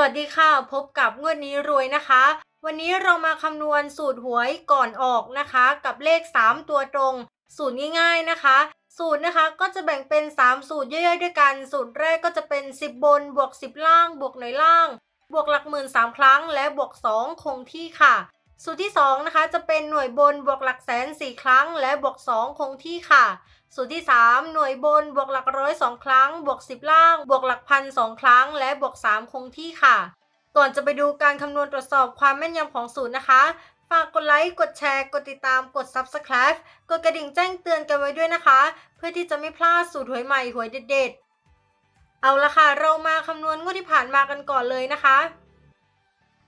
วัสดีค่ะ พบกับงวดนี้รวยนะคะ วันนี้เรามาคำนวณสูตรหวยก่อนออกนะคะ กับเลข 3 ตัวตรง สูตรง่ายๆนะคะ สูตรนะคะก็จะแบ่งเป็น 3 สูตรย่อยๆด้วยกัน สูตรแรกก็จะเป็น 10 บนบวก 10 ล่าง บวกหน่วยล่าง บวกหลักหมื่น3ครั้ง และบวก 2 คงที่ค่ะ สูตรที่ 2 นะคะ จะเป็นหน่วยบนบวกหลักแสน 4 ครั้ง และบวก 2 คงที่ค่ะ สูตรที่ 3 หน่วยบนบวกหลักร้อยสองครั้ง บวก 10 ล่าง บวกหลักพันสองครั้ง และบวก 3 คงที่ค่ะ ก่อนจะไปดูการคำนวณตรวจสอบความแม่นยำของสูตรนะคะ ฝากกดไลค์ กดแชร์ กดติดตาม กด Subscribe กดกระดิ่งแจ้งเตือนกันไว้ด้วยนะคะ เพื่อที่จะไม่พลาดสูตรหวยใหม่หวยเด็ด ๆ เอาละค่ะ เรามาคำนวณงวดที่ผ่านมากันก่อนเลยนะคะ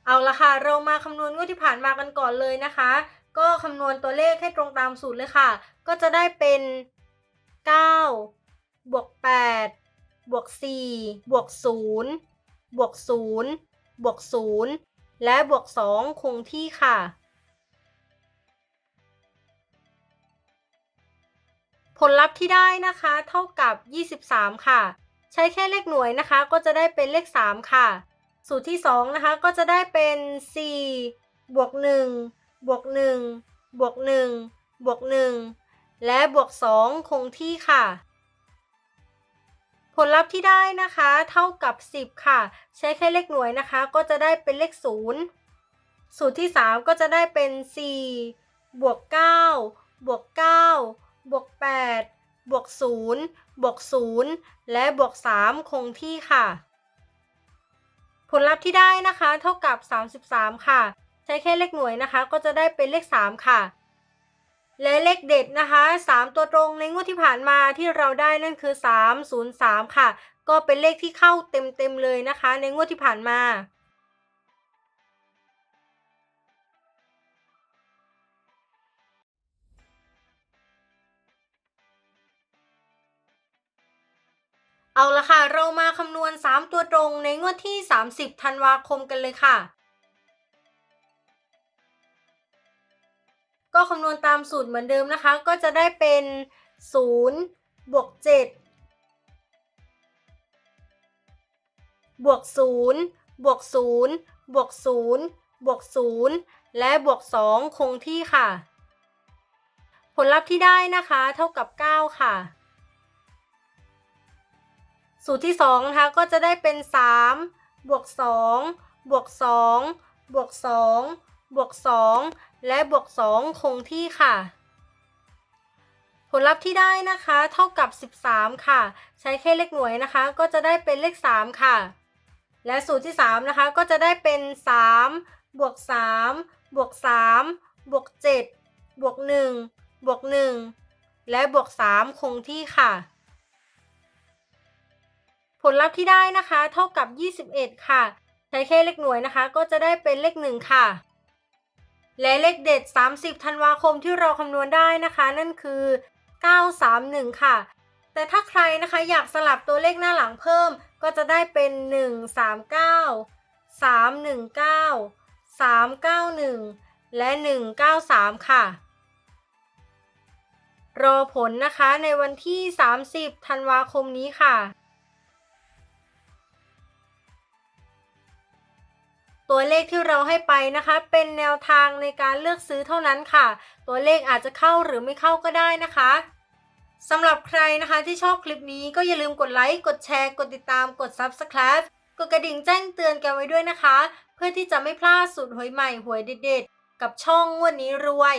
เอาละค่ะ เรามาคำนวณงวดที่ผ่านมากันก่อนเลยนะคะ ก็คำนวณตัวเลขให้ตรงตามสูตรเลยค่ะ ก็จะได้เป็น 9 บวก 8 บวก 4 บวก 0 บวก 0 บวก 0 และบวก 2 คงที่ค่ะ ผลลัพธ์ที่ได้นะคะเท่ากับ 23 ค่ะ ใช้แค่เลขหน่วยนะคะ ก็จะได้เป็นเลข 3 ค่ะ สูตรที่2นะคะก็จะได้เป็น 4 บวก 1 บวก 1 บวก 1 บวก 1 และบวก 2 คงที่ค่ะ ผลลัพธ์ที่ได้นะคะ เท่ากับ 10 ค่ะ ใช้แค่เลขหน่วยนะคะ ก็จะได้เป็นเลข 0 สูตรที่ 3 ก็จะได้เป็น 4 บวก 9 บวก 9 บวก 8 บวก 0 บวก 0 และบวก 3 คงที่ค่ะ ผลลัพธ์ที่ได้นะคะ เท่ากับ 33 ค่ะ ใช้แค่เลขหน่วยนะคะ ก็จะได้เป็นเลข 3 ค่ะ และเลขเด็ดนะคะ 3 ตัวตรงในงวดที่ผ่านมาที่เราได้นั่นคือ 303 ค่ะ ก็เป็นเลขที่เข้าเต็มๆเลยนะคะ ในงวดที่ผ่านมา เอาละค่ะ เรามาคำนวณ 3 ตัวตรงในงวดที่ 30 ธันวาคมกันเลยค่ะ ก็คำนวณตามสูตรเหมือนเดิมนะคะ ก็จะได้เป็น 0 บวก 7 บวก 0 บวก 0 บวก 0 บวก 0 และบวก 2 คงที่ค่ะ ผลลัพธ์ที่ได้นะคะ เท่ากับ 9 ค่ะ สูตรที่2นะคะก็จะได้เป็น 3 บวก 2 บวก 2 บวก 2 บวก 2 และบวก 2 คงที่ค่ะ ผลลัพธ์ที่ได้นะคะเท่ากับ 13 ค่ะ ใช้แค่เลขหน่วยนะคะ ก็จะได้เป็นเลข 3 ค่ะ และสูตรที่ 3 นะคะ ก็จะได้เป็น 3 บวก 3 บวก 3 บวก 7 บวก 1 บวก 1 และบวก 3 คงที่ค่ะ ผลลัพธ์ที่ได้นะคะ เท่ากับ 21 ค่ะ ใช้แค่เลขหน่วยนะคะ ก็จะได้เป็นเลข 1 ค่ะ และเลขเด็ด 30 ธันวาคมที่เราคำนวณได้นะคะ นั่นคือ 931 ค่ะ แต่ถ้าใครนะคะอยากสลับตัวเลขหน้าหลังเพิ่ม ก็จะได้เป็น 139 319 391 และ 193 ค่ะ รอผลนะคะในวันที่ 30 ธันวาคมนี้ค่ะ ตัวเลขที่เราให้ไปนะคะ เป็นแนวทางในการเลือกซื้อเท่านั้นค่ะ ตัวเลขอาจจะเข้าหรือไม่เข้าก็ได้นะคะสำหรับใครนะคะที่ชอบคลิปนี้ก็อย่าลืมกดไลค์กดแชร์ กดติดตามกด Subscribe กดกระดิ่งแจ้งเตือนกันไว้ด้วยนะคะ เพื่อที่จะไม่พลาดสูตรหวยใหม่หวยเด็ดๆ กับช่องงวดนี้รวย